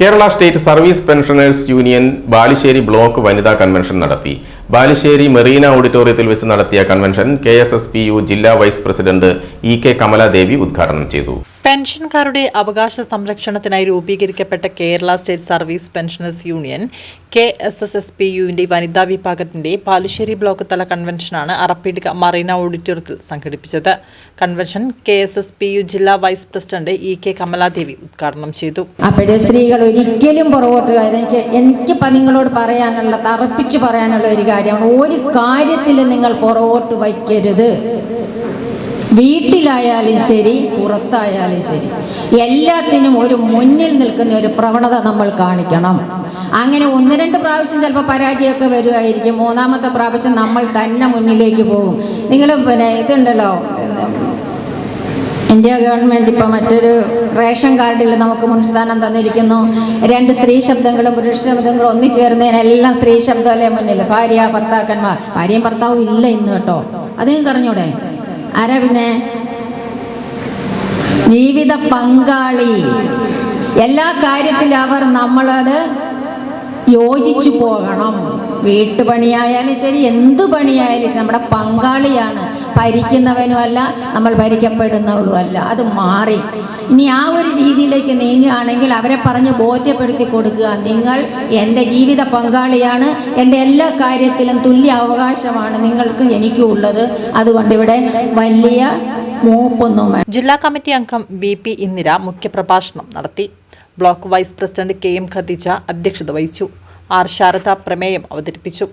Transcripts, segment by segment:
Kerala state service pensioners union Balussery block വനിതാ convention നടത്തി. ബാലുശ്ശേരി മെറീന ഓഡിറ്റോറിയത്തിൽ വെച്ച് നടത്തിയ കൺവെൻഷൻ കെ ജില്ലാ vice president E K Kamaladevi ഉദ്ഘാടനം ചെയ്തു. പെൻഷൻകാരുടെ അവകാശ സംരക്ഷണത്തിനായി രൂപീകരിക്കപ്പെട്ട Kerala state service pensioners union K S S S P യുവിന്റെ വനിതാ വിഭാഗത്തിന്റെ പാലുശ്ശേരി ബ്ലോക്ക് തല കൺവെൻഷനാണ് അറപ്പീടിക മറീന ഓഡിറ്റോറിയത്തിൽ സംഘടിപ്പിച്ചത്. Convention K S S P U ജില്ലാ vice president E K Kamaladevi ഉദ്ഘാടനം ചെയ്തു. അപ്പോഴേ സ്ത്രീകൾ ഒരിക്കലും പുറകോട്ട് എനിക്ക് എനിക്ക് നിങ്ങളോട് പറയാനുള്ള തറപ്പിച്ച് പറയാനുള്ള ഒരു കാര്യമാണ്. ഒരു കാര്യത്തിൽ നിങ്ങൾ പുറകോട്ട് വയ്ക്കരുത്. വീട്ടിലായാലും ശരി പുറത്തായാലും ശരി. എല്ലാത്തിനും ഒരു മുന്നിൽ നിൽക്കുന്ന ഒരു പ്രവണത നമ്മൾ കാണിക്കണം. അങ്ങനെ ഒന്ന് രണ്ട് പ്രാവശ്യം ചിലപ്പോൾ പരാജയമൊക്കെ വരുമായിരിക്കും മൂന്നാമത്തെ പ്രാവശ്യം നമ്മൾ തന്നെ മുന്നിലേക്ക് പോകും. നിങ്ങൾ പിന്നെ ഇതുണ്ടല്ലോ ഇന്ത്യ ഗവൺമെന്റ് ഇപ്പോൾ മറ്റൊരു റേഷൻ കാർഡിൽ നമുക്ക് മുൻസ്ഥാനം തന്നിരിക്കുന്നു. രണ്ട് സ്ത്രീ ശബ്ദങ്ങളും പുരുഷ ശബ്ദങ്ങളും ഒന്നിച്ചേർന്നതിനെല്ലാം സ്ത്രീ ശബ്ദമല്ലേ മുന്നിൽ ഭാര്യ ഭർത്താക്കന്മാർ. ഭാര്യയും ഭർത്താവും ഇല്ല ഇന്ന് കേട്ടോ. അതേ അറിഞ്ഞൂടെ ആരാ പിന്നെ? ജീവിത പങ്കാളി. എല്ലാ കാര്യത്തിലും അവർ നമ്മളത് യോജിച്ചു പോകണം. വീട്ടുപണിയായാലും ശരി എന്തു പണിയായാലും നമ്മുടെ പങ്കാളിയാണ്. ഭരിക്കുന്നവനുമല്ല നമ്മൾ ഭരിക്കപ്പെടുന്നവളുമല്ല. അത് മാറി. ഇനി ആ ഒരു രീതിയിലേക്ക് നീങ്ങുകയാണെങ്കിൽ അവരെ പറഞ്ഞ് ബോധ്യപ്പെടുത്തി കൊടുക്കുക. നിങ്ങൾ എന്റെ ജീവിത പങ്കാളിയാണ്. എന്റെ എല്ലാ കാര്യത്തിലും തുല്യ അവകാശമാണ് നിങ്ങൾക്ക് എനിക്കും ഉള്ളത്. അതുകൊണ്ട് ഇവിടെ വലിയ ജില്ലാ കമ്മിറ്റി അംഗം വി പി ഇന്ദിര മുഖ്യപ്രഭാഷണം നടത്തി. Block vice president K M Khadeeja അധ്യക്ഷത വഹിച്ചു. ആർ ശാരദ പ്രമേയം അവതരിപ്പിച്ചു.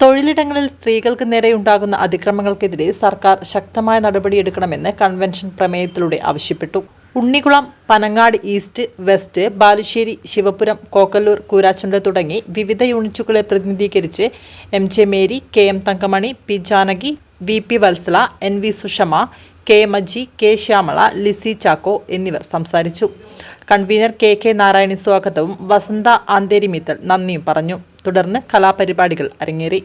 തൊഴിലിടങ്ങളിൽ സ്ത്രീകൾക്ക് നേരെയുണ്ടാകുന്ന അതിക്രമങ്ങൾക്കെതിരെ സർക്കാർ ശക്തമായ നടപടിയെടുക്കണമെന്ന് കൺവെൻഷൻ പ്രമേയത്തിലൂടെ ആവശ്യപ്പെട്ടു. ഉണ്ണികുളം പനങ്ങാട് ഈസ്റ്റ് വെസ്റ്റ് ബാലുശ്ശേരി ശിവപുരം കോക്കല്ലൂർ കൂരാച്ചുണ്ട് തുടങ്ങി വിവിധ യൂണിറ്റുകളെ പ്രതിനിധീകരിച്ച് M J Mary K M Thankamani P Janaki V P Vatsala N V Sushama K Maji K Shyamala Lissy Chacko എന്നിവർ സംസാരിച്ചു. കൺവീനർ കെ കെ നാരായണി സ്വാഗതവും വസന്ത ആന്തേരി മിത്തൽ നന്ദിയും പറഞ്ഞു. തുടർന്ന് കലാപരിപാടികൾ അരങ്ങേറി.